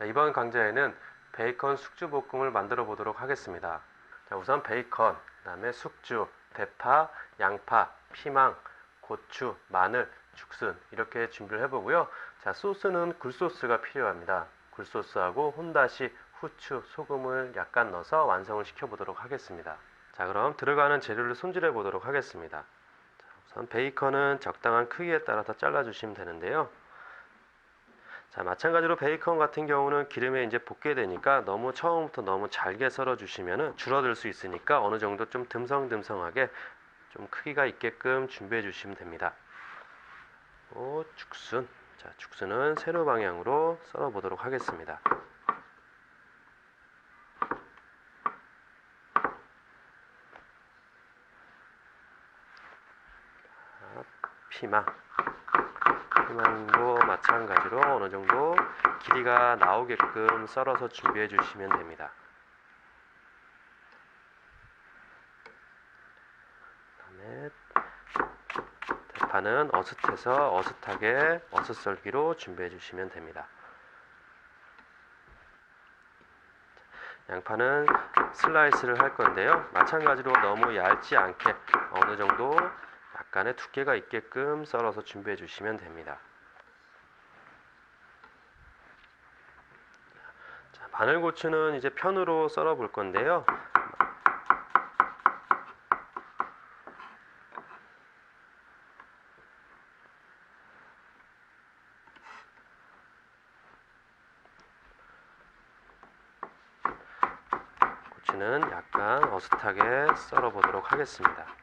자, 이번 강좌에는 베이컨 숙주 볶음을 만들어 보도록 하겠습니다. 자, 우선 베이컨, 그다음에 숙주, 대파, 양파, 피망, 고추, 마늘, 죽순 이렇게 준비를 해보고요. 자, 소스는 굴소스가 필요합니다. 굴소스하고 혼다시, 후추, 소금을 약간 넣어서 완성을 시켜보도록 하겠습니다. 자, 그럼 들어가는 재료를 손질해 보도록 하겠습니다. 자, 우선 베이컨은 적당한 크기에 따라서 잘라주시면 되는데요. 자, 마찬가지로 베이컨 같은 경우는 기름에 이제 볶게 되니까 너무 처음부터 너무 잘게 썰어 주시면은 줄어들 수 있으니까 어느 정도 좀 듬성듬성하게 좀 크기가 있게끔 준비해 주시면 됩니다. 오, 죽순. 자, 죽순은 세로 방향으로 썰어 보도록 하겠습니다. 자, 피망. 피망도 마찬가지로 어느 정도 길이가 나오게끔 썰어서 준비해 주시면 됩니다. 그다음에 대파는 어슷해서 어슷하게 어슷 썰기로 준비해 주시면 됩니다. 양파는 슬라이스를 할 건데요. 마찬가지로 너무 얇지 않게 어느 정도 약간의 두께가 있게끔 썰어서 준비해 주시면 됩니다. 자, 마늘고추는 이제 편으로 썰어 볼 건데요. 고추는 약간 어슷하게 썰어 보도록 하겠습니다.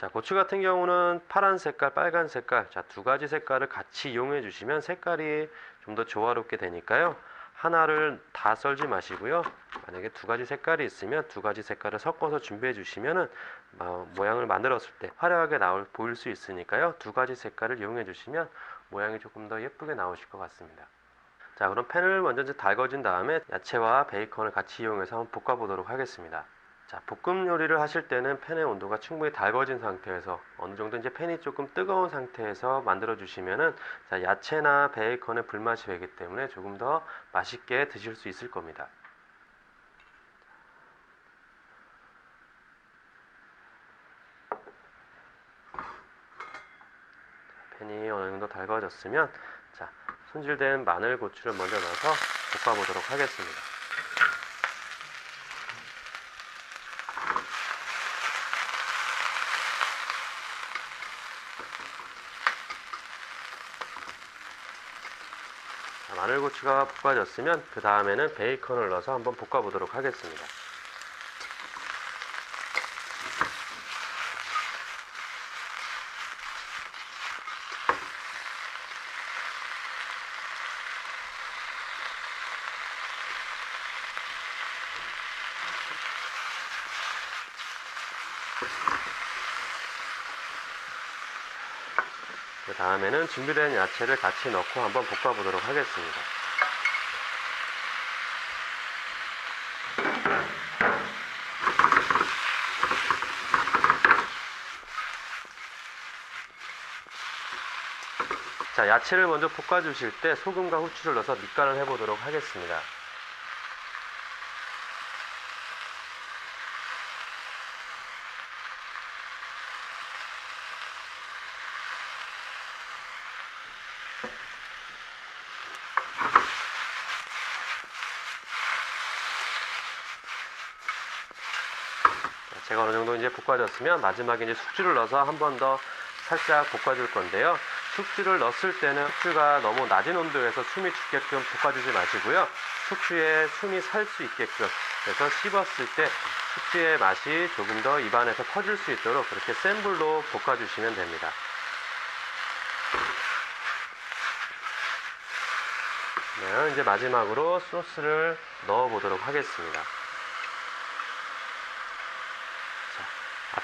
자, 고추 같은 경우는 파란 색깔, 빨간 색깔, 자, 두 가지 색깔을 같이 이용해 주시면 색깔이 좀 더 조화롭게 되니까요. 하나를 다 썰지 마시고요. 만약에 두 가지 색깔이 있으면 두 가지 색깔을 섞어서 준비해 주시면은 어, 모양을 만들었을 때 화려하게 나올 보일 수 있으니까요. 두 가지 색깔을 이용해 주시면 모양이 조금 더 예쁘게 나오실 것 같습니다. 자, 그럼 팬을 먼저 달궈진 다음에 야채와 베이컨을 같이 이용해서 한번 볶아 보도록 하겠습니다. 자, 볶음 요리를 하실 때는 팬의 온도가 충분히 달궈진 상태에서 어느 정도 이제 팬이 조금 뜨거운 상태에서 만들어 주시면은 자, 야채나 베이컨의 불맛이 되기 때문에 조금 더 맛있게 드실 수 있을 겁니다. 팬이 어느 정도 달궈졌으면 자, 손질된 마늘, 고추를 먼저 넣어서 볶아 보도록 하겠습니다. 마늘고추가 볶아졌으면 그 다음에는 베이컨을 넣어서 한번 볶아 보도록 하겠습니다. 그 다음에는 준비된 야채를 같이 넣고 한번 볶아 보도록 하겠습니다. 자, 야채를 먼저 볶아 주실 때 소금과 후추를 넣어서 밑간을 해 보도록 하겠습니다. 제가 어느 정도 이제 볶아졌으면 마지막에 이제 숙주를 넣어서 한 번 더 살짝 볶아줄 건데요. 숙주를 넣었을 때는 숙주가 너무 낮은 온도에서 숨이 죽게끔 볶아주지 마시고요. 숙주에 숨이 살 수 있게끔 그래서 씹었을 때 숙주의 맛이 조금 더 입안에서 퍼질 수 있도록 그렇게 센 불로 볶아주시면 됩니다. 네, 이제 마지막으로 소스를 넣어 보도록 하겠습니다.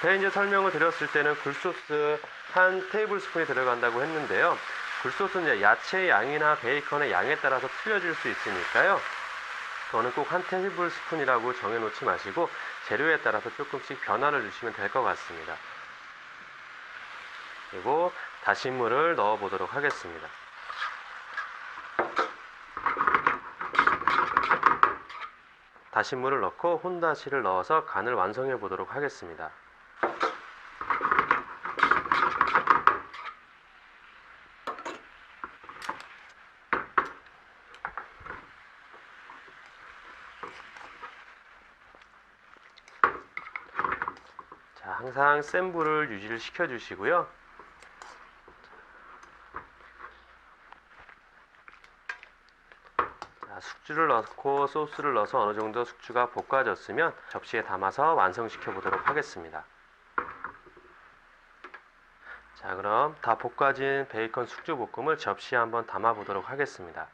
제가 이제 설명을 드렸을 때는 굴소스 한 테이블 스푼이 들어간다고 했는데요. 굴소스는 야채의 양이나 베이컨의 양에 따라서 틀려질 수 있으니까요. 저는 꼭 한 테이블 스푼이라고 정해놓지 마시고 재료에 따라서 조금씩 변화를 주시면 될 것 같습니다. 그리고 다시물을 넣어 보도록 하겠습니다. 다시물을 넣고 혼다시를 넣어서 간을 완성해 보도록 하겠습니다. 항상 센 불을 유지를 시켜 주시고요. 자, 숙주를 넣고 소스를 넣어서 어느 정도 숙주가 볶아졌으면 접시에 담아서 완성시켜 보도록 하겠습니다. 자, 그럼 다 볶아진 베이컨 숙주 볶음을 접시에 한번 담아 보도록 하겠습니다.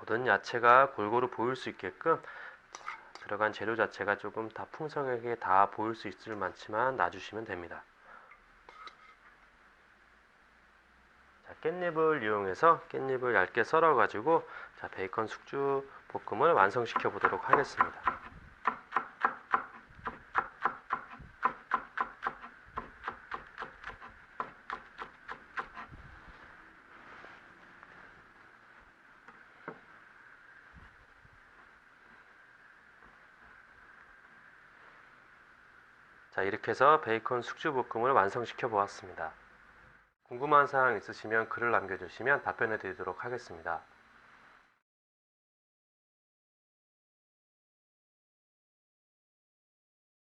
모든 야채가 골고루 보일 수 있게끔 자, 들어간 재료 자체가 조금 다 풍성하게 다 보일 수 있을 만치만 놔주시면 됩니다. 자, 깻잎을 이용해서 깻잎을 얇게 썰어 가지고 자, 베이컨 숙주 볶음을 완성시켜 보도록 하겠습니다. 자, 이렇게 해서 베이컨 숙주 볶음을 완성시켜 보았습니다. 궁금한 사항 있으시면 글을 남겨주시면 답변해 드리도록 하겠습니다.